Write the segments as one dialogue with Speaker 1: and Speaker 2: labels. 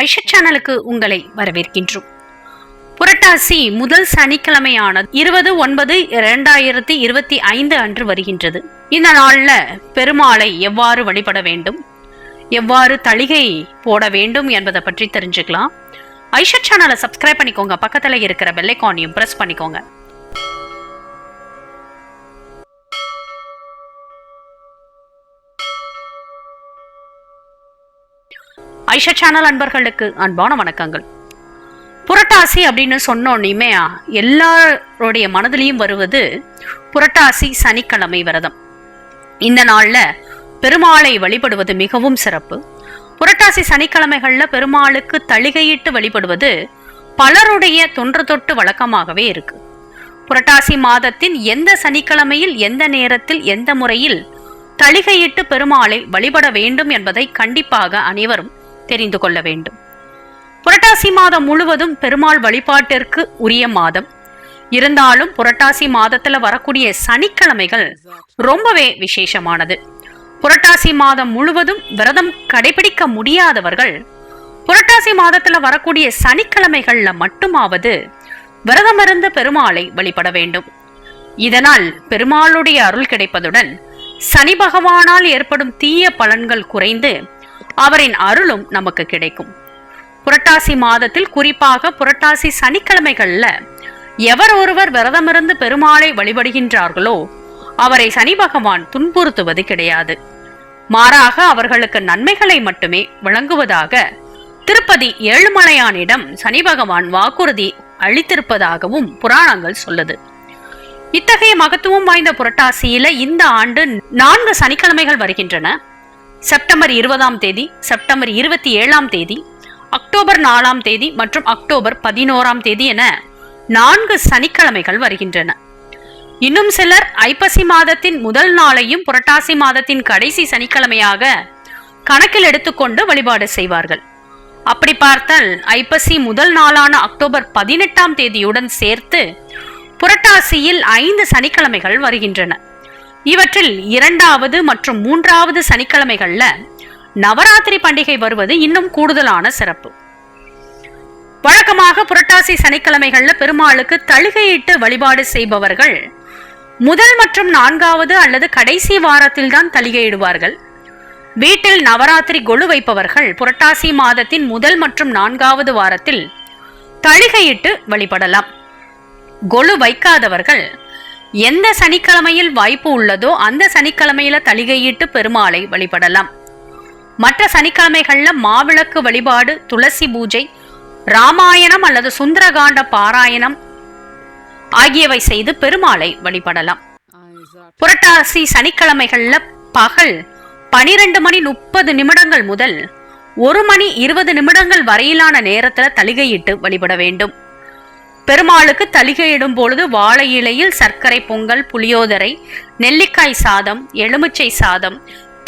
Speaker 1: ஐஷா சேனலுக்கு உங்களை வரவேற்கின்றோம். புரட்டாசி முதல் சனிக்கிழமையான இருபது ஒன்பது இரண்டாயிரத்தி இருபத்தி ஐந்து அன்று வருகின்றது. இந்த நாள்ல பெருமாளை எவ்வாறு வழிபட வேண்டும்? எவ்வாறு தளிகை போட வேண்டும் என்பதை பற்றி தெரிஞ்சுக்கலாம். ஐஷா சேனலை சப்ஸ்கிரைப் பண்ணிக்கோங்க. பக்கத்துல இருக்கிற பெல்லைக்கானையும் பிரஸ் பண்ணிக்கோங்க. ஐஷா சேனல் அன்பர்களுக்கு அன்பான வணக்கங்கள். புரட்டாசி அப்படின்னு சொன்னோன்னையுமே எல்லாருடைய மனதிலையும் வருவது புரட்டாசி சனிக்கிழமை விரதம். இந்த நாளில் பெருமாளை வழிபடுவது மிகவும் சிறப்பு. புரட்டாசி சனிக்கிழமைகளில் பெருமாளுக்கு தளிகையிட்டு வழிபடுவது பலருடைய தொன்று தொட்டு வழக்கமாகவே இருக்கு. புரட்டாசி மாதத்தின் எந்த சனிக்கிழமையில் எந்த நேரத்தில் எந்த முறையில் தளிகையிட்டு பெருமாளை வழிபட வேண்டும் என்பதை கண்டிப்பாக அனைவரும் தெரிந்து கொள்ள வேண்டும். புரட்டாசி மாதம் முழுவதும் பெருமாள் வழிபாட்டிற்கு உரிய மாதம். இருந்தாலும் புரட்டாசி மாதத்துல வரக்கூடிய சனிக்கிழமைகள் ரொம்பவே விசேஷமானது. புரட்டாசி மாதம் முழுவதும் விரதம் கடைபிடிக்க முடியாதவர்கள் புரட்டாசி மாதத்துல வரக்கூடிய சனிக்கிழமைகள்ல மட்டுமாவது விரதமிருந்து பெருமாளை வழிபட வேண்டும். இதனால் பெருமாளுடைய அருள் கிடைப்பதுடன் சனி பகவானால் ஏற்படும் தீய பலன்கள் குறைந்து அவரின் அருளும் நமக்கு கிடைக்கும். புரட்டாசி மாதத்தில் குறிப்பாக புரட்டாசி சனிக்கிழமைகள்ல எவர் ஒருவர் விரதமிருந்து பெருமாளை வழிபடுகின்றார்களோ அவரை சனி பகவான் துன்புறுத்துவது கிடையாது. மாறாக அவர்களுக்கு நன்மைகளை மட்டுமே வழங்குவதாக திருப்பதி ஏழுமலையானிடம் சனி பகவான் வாக்குறுதி அளித்திருப்பதாகவும் புராணங்கள் சொல்லுது. இத்தகைய மகத்துவம் வாய்ந்த புரட்டாசியில இந்த ஆண்டு நான்கு சனிக்கிழமைகள் வருகின்றன. செப்டம்பர் இருபதாம் தேதி செப்டம்பர் இருபத்தி ஏழாம் தேதி அக்டோபர் நாலாம் தேதி மற்றும் அக்டோபர் பதினோராம் தேதி என நான்கு சனிக்கிழமைகள் வருகின்றன. இன்னும் சிலர் ஐப்பசி மாதத்தின் முதல் நாளையும் புரட்டாசி மாதத்தின் கடைசி சனிக்கிழமையாக கணக்கில் எடுத்துக்கொண்டு வழிபாடு செய்வார்கள். அப்படி பார்த்தால் ஐப்பசி முதல் நாளான அக்டோபர் பதினெட்டாம் தேதியுடன் சேர்த்து புரட்டாசியில் ஐந்து சனிக்கிழமைகள் வருகின்றன. இவற்றில் இரண்டாவது மற்றும் மூன்றாவது சனிக்கிழமைகள்ல நவராத்திரி பண்டிகை வருவது இன்னும் கூடுதலான சிறப்பு. வழக்கமாக புரட்டாசி சனிக்கிழமைகள்ல பெருமாளுக்கு தழுகையிட்டு வழிபாடு செய்பவர்கள் முதல் மற்றும் நான்காவது அல்லது கடைசி வாரத்தில் தான் தலிகையிடுவார்கள் வீட்டில் நவராத்திரி கொலு வைப்பவர்கள் புரட்டாசி மாதத்தின் முதல் மற்றும் நான்காவது வாரத்தில் தழுகையிட்டு வழிபடலாம். கொலு வைக்காதவர்கள் எந்த சனிக்கிழமையில் வாய்ப்பு உள்ளதோ அந்த சனிக்கிழமையில தளிகையிட்டு பெருமாளை வழிபடலாம். மற்ற சனிக்கிழமைகள்ல மாவிளக்கு வழிபாடு துளசி பூஜை ராமாயணம் அல்லது சுந்தரகாண்ட பாராயணம் ஆகியவை செய்து பெருமாளை வழிபடலாம். புரட்டாசி சனிக்கிழமைகள்ல பகல் பனிரெண்டு மணி முப்பது நிமிடங்கள் முதல் ஒரு மணி இருபது நிமிடங்கள் வரையிலான நேரத்துல தலிகையிட்டு வழிபட வேண்டும். பெருமாளுக்கு தலிகையிடும் பொழுது வாழை இலையில் சர்க்கரை பொங்கல் புளியோதரை நெல்லிக்காய் சாதம் எலுமிச்சை சாதம்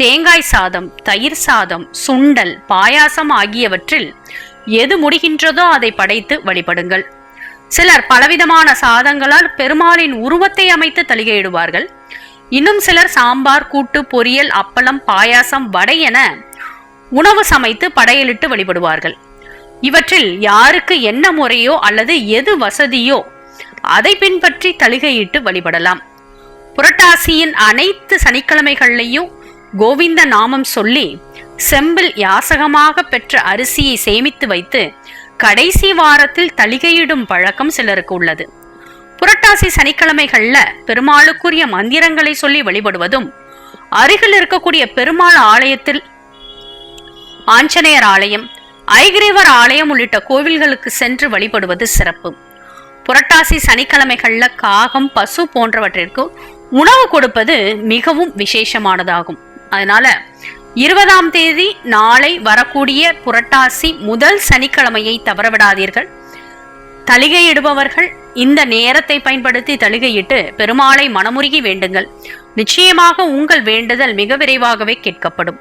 Speaker 1: தேங்காய் சாதம் தயிர் சாதம் சுண்டல் பாயாசம் ஆகியவற்றில் எது முடிகின்றதோ அதை படைத்து வழிபடுங்கள். சிலர் பலவிதமான சாதங்களால் பெருமாளின் உருவத்தை அமைத்து தலிகையிடுவார்கள். இன்னும் சிலர் சாம்பார் கூட்டு பொரியல் அப்பளம் பாயாசம் வடை என உணவு சமைத்து படையலிட்டு வழிபடுவார்கள். இவற்றில் யாருக்கு என்ன முறையோ அல்லது எது வசதியோ அதை பின்பற்றி தலிகையிட்டு வழிபடலாம். புரட்டாசியின் அனைத்து சனிக்கிழமைகள்லையும் கோவிந்த நாமம் சொல்லி செம்பில் யாசகமாக பெற்ற அரிசியை சேமித்து வைத்து கடைசி வாரத்தில் தளிகையிடும் பழக்கம் சிலருக்கு உள்ளது. புரட்டாசி சனிக்கிழமைகள்ல பெருமாளுக்குரிய மந்திரங்களை சொல்லி வழிபடுவதும் அருகில் இருக்கக்கூடிய பெருமாள் ஆலயத்தில் ஆஞ்சநேயர் ஆலயம் ஐகிரேவர் ஆலயம் உள்ளிட்ட கோவில்களுக்கு சென்று வழிபடுவது சிறப்பு. புரட்டாசி சனிக்கிழமைகள்ல காகம் பசு போன்றவற்றிற்கு உணவு கொடுப்பது மிகவும் விசேஷமானதாகும். அதனால இருபதாம் தேதி நாளை வரக்கூடிய புரட்டாசி முதல் சனிக்கிழமையை தவறவிடாதீர்கள். தலிகையிடுபவர்கள் இந்த நேரத்தை பயன்படுத்தி தலிகையிட்டு பெருமாளை மனமுருகி வேண்டுங்கள். நிச்சயமாக உங்கள் வேண்டுதல் மிக விரைவாகவே கேட்கப்படும்.